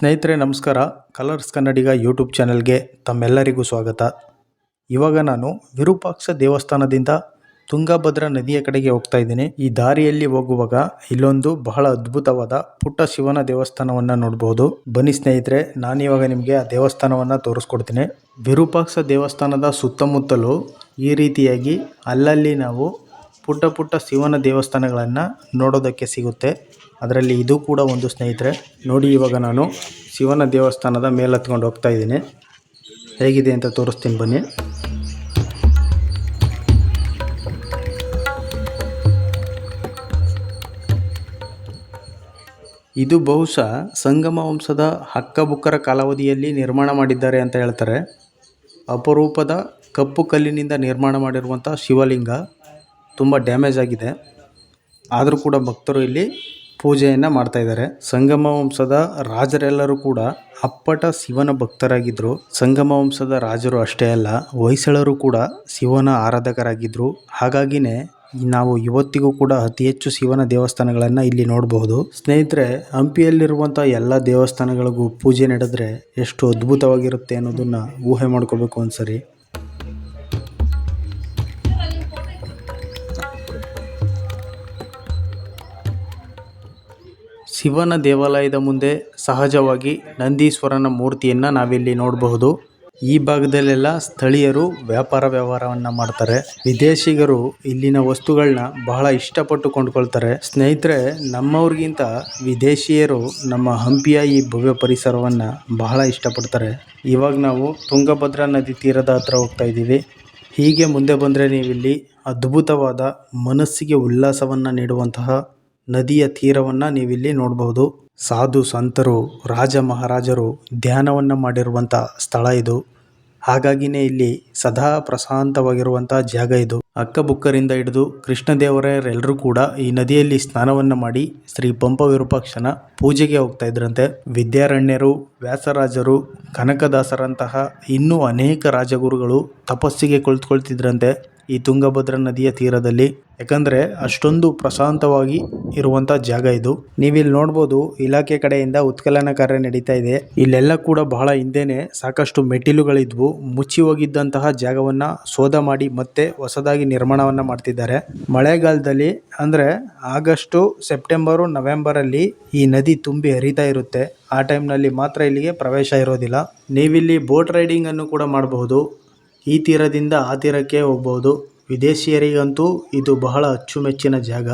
ಸ್ನೇಹಿತರೆ, ನಮಸ್ಕಾರ. ಕಲರ್ಸ್ ಕನ್ನಡಿಗ ಯೂಟ್ಯೂಬ್ ಚಾನೆಲ್ಗೆ ತಮ್ಮೆಲ್ಲರಿಗೂ ಸ್ವಾಗತ. ಇವಾಗ ನಾನು ವಿರೂಪಾಕ್ಷ ದೇವಸ್ಥಾನದಿಂದ ತುಂಗಭದ್ರಾ ನದಿಯ ಕಡೆಗೆ ಹೋಗ್ತಾ ಇದ್ದೀನಿ. ಈ ದಾರಿಯಲ್ಲಿ ಹೋಗುವಾಗ ಇಲ್ಲೊಂದು ಬಹಳ ಅದ್ಭುತವಾದ ಪುಟ್ಟ ಶಿವನ ದೇವಸ್ಥಾನವನ್ನು ನೋಡಬಹುದು ಬನ್ನಿ ಸ್ನೇಹಿತರೆ, ನಾನಿವಾಗ ನಿಮಗೆ ಆ ದೇವಸ್ಥಾನವನ್ನು ತೋರಿಸ್ಕೊಡ್ತೀನಿ. ವಿರೂಪಾಕ್ಷ ದೇವಸ್ಥಾನದ ಸುತ್ತಮುತ್ತಲು ಈ ರೀತಿಯಾಗಿ ಅಲ್ಲಲ್ಲಿ ನಾವು ಪುಟ್ಟ ಪುಟ್ಟ ಶಿವನ ದೇವಸ್ಥಾನಗಳನ್ನು ನೋಡೋದಕ್ಕೆ ಸಿಗುತ್ತೆ. ಅದರಲ್ಲಿ ಇದು ಕೂಡ ಒಂದು ಸ್ನೇಹಿತರೆ. ನೋಡಿ ಇವಾಗ ನಾನು ಶಿವನ ದೇವಸ್ಥಾನದ ಮೇಲೆ ಹತ್ಕೊಂಡು ಹೋಗ್ತಾ ಇದ್ದೀನಿ. ಹೇಗಿದೆ ಅಂತ ತೋರಿಸ್ತೀನಿ ಬನ್ನಿ. ಇದು ಬಹುಶಃ ಸಂಗಮ ವಂಶದ ಹಕ್ಕಬುಕ್ಕರ ಕಾಲಾವಧಿಯಲ್ಲಿ ನಿರ್ಮಾಣ ಮಾಡಿದ್ದಾರೆ ಅಂತ ಹೇಳ್ತಾರೆ. ಅಪರೂಪದ ಕಪ್ಪು ಕಲ್ಲಿನಿಂದ ನಿರ್ಮಾಣ ಮಾಡಿರುವಂಥ ಶಿವಲಿಂಗ ತುಂಬ ಡ್ಯಾಮೇಜ್ ಆಗಿದೆ. ಆದರೂ ಕೂಡ ಭಕ್ತರು ಇಲ್ಲಿ ಪೂಜೆಯನ್ನು ಮಾಡ್ತಾ ಇದ್ದಾರೆ. ಸಂಗಮ ವಂಶದ ರಾಜರೆಲ್ಲರೂ ಕೂಡ ಅಪ್ಪಟ ಶಿವನ ಭಕ್ತರಾಗಿದ್ದರು ಸಂಗಮ ವಂಶದ ರಾಜರು ಅಷ್ಟೇ ಅಲ್ಲ, ಹೊಯ್ಸಳರು ಕೂಡ ಶಿವನ ಆರಾಧಕರಾಗಿದ್ದರು ಹಾಗಾಗಿನೇ ನಾವು ಇವತ್ತಿಗೂ ಕೂಡ ಅತಿ ಹೆಚ್ಚು ಶಿವನ ದೇವಸ್ಥಾನಗಳನ್ನು ಇಲ್ಲಿ ನೋಡಬಹುದು. ಸ್ನೇಹಿತರೆ ಹಂಪಿಯಲ್ಲಿರುವಂಥ ಎಲ್ಲ ದೇವಸ್ಥಾನಗಳಿಗೂ ಪೂಜೆ ನಡೆದ್ರೆ ಎಷ್ಟು ಅದ್ಭುತವಾಗಿರುತ್ತೆ ಅನ್ನೋದನ್ನ ಊಹೆ ಮಾಡ್ಕೋಬೇಕು ಒಂದ್ಸರಿ. ಶಿವನ ದೇವಾಲಯದ ಮುಂದೆ ಸಹಜವಾಗಿ ನಂದೀಶ್ವರನ ಮೂರ್ತಿಯನ್ನು ನಾವಿಲ್ಲಿ ನೋಡಬಹುದು. ಈ ಭಾಗದಲ್ಲೆಲ್ಲ ಸ್ಥಳೀಯರು ವ್ಯಾಪಾರ ವ್ಯವಹಾರವನ್ನು ಮಾಡ್ತಾರೆ. ವಿದೇಶಿಗರು ಇಲ್ಲಿನ ವಸ್ತುಗಳನ್ನ ಬಹಳ ಇಷ್ಟಪಟ್ಟು ಕೊಂಡ್ಕೊಳ್ತಾರೆ. ಸ್ನೇಹಿತರೆ, ನಮ್ಮವ್ರಿಗಿಂತ ವಿದೇಶಿಯರು ನಮ್ಮ ಹಂಪಿಯ ಈ ಭವ್ಯ ಪರಿಸರವನ್ನು ಬಹಳ ಇಷ್ಟಪಡ್ತಾರೆ. ಇವಾಗ ನಾವು ತುಂಗಭದ್ರಾ ನದಿ ತೀರದ ಹತ್ರ ಹೋಗ್ತಾ ಇದ್ದೀವಿ. ಹೀಗೆ ಮುಂದೆ ಬಂದರೆ ನೀವಿಲ್ಲಿ ಅದ್ಭುತವಾದ ಮನಸ್ಸಿಗೆ ಉಲ್ಲಾಸವನ್ನು ನೀಡುವಂತಹ ನದಿಯ ತೀರವನ್ನು ನೀವಿಲ್ಲಿ ನೋಡಬಹುದು. ಸಾಧು ಸಂತರು, ರಾಜ ಮಹಾರಾಜರು ಧ್ಯಾನವನ್ನ ಮಾಡಿರುವಂಥ ಸ್ಥಳ ಇದು. ಹಾಗಾಗಿನೇ ಇಲ್ಲಿ ಸದಾ ಪ್ರಶಾಂತವಾಗಿರುವಂತಹ ಜಾಗ ಇದು. ಅಕ್ಕಬುಕ್ಕರಿಂದ ಹಿಡಿದು ಕೃಷ್ಣದೇವರೆಲ್ಲರೂ ಕೂಡ ಈ ನದಿಯಲ್ಲಿ ಸ್ನಾನವನ್ನ ಮಾಡಿ ಶ್ರೀ ಪಂಪ ವಿರೂಪಾಕ್ಷನ ಪೂಜೆಗೆ ಹೋಗ್ತಾ ಇದ್ರಂತೆ. ವಿದ್ಯಾರಣ್ಯರು, ವ್ಯಾಸರಾಜರು, ಕನಕದಾಸರಂತಹ ಇನ್ನೂ ಅನೇಕ ರಾಜಗುರುಗಳು ತಪಸ್ಸಿಗೆ ಕುಳಿತುಕೊಳ್ತಿದ್ರಂತೆ. ಈ ತುಂಗಭದ್ರಾ ನದಿಯ ತೀರದಲ್ಲಿ. ಯಾಕಂದ್ರೆ ಅಷ್ಟೊಂದು ಪ್ರಶಾಂತವಾಗಿ ಇರುವಂತ ಜಾಗ ಇದು. ನೀವಿಲ್ಲಿ ನೋಡ್ಬೋದು, ಇಲಾಖೆ ಕಡೆಯಿಂದ ಉತ್ಕಲನ ಕಾರ್ಯ ನಡೀತಾ ಇದೆ. ಇಲ್ಲೆಲ್ಲ ಕೂಡ ಬಹಳ ಹಿಂದೆನೆ ಸಾಕಷ್ಟು ಮೆಟ್ಟಿಲುಗಳಿದ್ವು. ಮುಚ್ಚಿ ಹೋಗಿದ್ದಂತಹ ಜಾಗವನ್ನ ಶೋಧ ಮಾಡಿ ಮತ್ತೆ ಹೊಸದಾಗಿ ನಿರ್ಮಾಣವನ್ನ ಮಾಡ್ತಿದ್ದಾರೆ. ಮಳೆಗಾಲದಲ್ಲಿ ಅಂದ್ರೆ ಆಗಸ್ಟು, ಸೆಪ್ಟೆಂಬರು ನವೆಂಬರ್ ಅಲ್ಲಿ ಈ ನದಿ ತುಂಬಿ ಹರಿತಾ ಇರುತ್ತೆ. ಆ ಟೈಮ್ನಲ್ಲಿ ಮಾತ್ರ ಇಲ್ಲಿಗೆ ಪ್ರವೇಶ ಇರೋದಿಲ್ಲ. ನೀವಿಲ್ಲಿ ಬೋಟ್ ರೈಡಿಂಗ್ ಅನ್ನು ಕೂಡ ಮಾಡಬಹುದು. ಈ ತೀರದಿಂದ ಆ ತೀರಕ್ಕೆ ಹೋಗ್ಬೋದು. ವಿದೇಶಿಯರಿಗಂತೂ ಇದು ಬಹಳ ಅಚ್ಚುಮೆಚ್ಚಿನ ಜಾಗ.